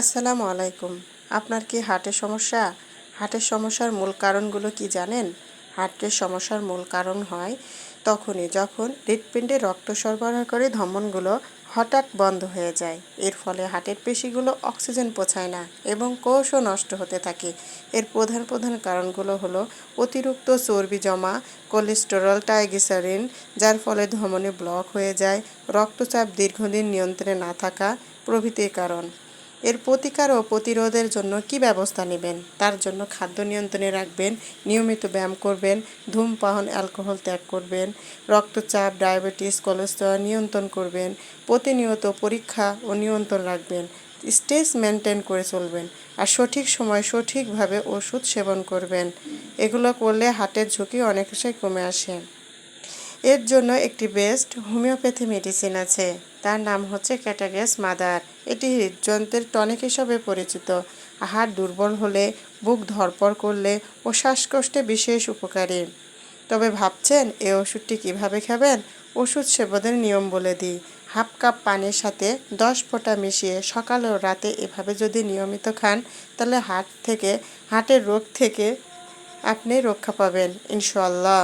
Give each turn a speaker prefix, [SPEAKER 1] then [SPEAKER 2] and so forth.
[SPEAKER 1] আসসালামু আলাইকুম। আপনার কি হার্টের সমস্যা? হার্টের সমস্যার মূল কারণগুলো কি জানেন? হার্টের সমস্যার মূল কারণ হয় তখনই যখন হৃৎপিণ্ডে রক্ত সরবরাহ করে ধমনগুলো হঠাৎ বন্ধ হয়ে যায়। এর ফলে হার্টের পেশিগুলো অক্সিজেন পৌঁছায় না এবং কোষও নষ্ট হতে থাকে। এর প্রধান প্রধান কারণগুলো হলো অতিরিক্ত চর্বি জমা, কোলেস্টেরল, টাইগ্লিসারিন, যার ফলে ধমনে ব্লক হয়ে যায়, রক্তচাপ দীর্ঘদিন নিয়ন্ত্রণে না থাকা প্রভৃতির কারণ। এর প্রতিকার ও প্রতিরোধের জন্য কি ব্যবস্থা নেবেন? তার জন্য খাদ্য নিয়ন্ত্রণে রাখবেন, নিয়মিত ব্যায়াম করবেন, ধূমপান, অ্যালকোহল ত্যাগ করবেন, রক্তচাপ, ডায়াবেটিস, কোলেস্টেরল নিয়ন্ত্রণ করবেন, প্রতিনিয়ত পরীক্ষা ও নিয়ন্ত্রণ রাখবেন স্টেজ মেনটেন করে চলবেন আর সঠিক সময় সঠিকভাবে ওষুধ সেবন করবেন। এগুলো করলে হার্টের ঝুঁকি অনেকটাই কমে আসে। এর জন্য একটি বেস্ট হোমিওপ্যাথি মেডিসিন আছে। তার নাম হচ্ছে ক্যাটাগেস মাদার। এটি হৃদযন্ত্রের টনিক হিসাবে পরিচিত। হাড় দুর্বল হলে, বুক ধরপড় করলে ও শ্বাসকষ্টে বিশেষ উপকারী। তবে ভাবছেন এই ওষুধটি কীভাবে খাবেন? ওষুধ সেবনের নিয়ম বলে দিই। হাফ কাপ পানির সাথে দশ ফোঁটা মিশিয়ে সকাল ও রাতে এভাবে যদি নিয়মিত খান, তাহলে হাট থেকে হাটের রোগ থেকে আপনি রক্ষা পাবেন ইনশাল্লাহ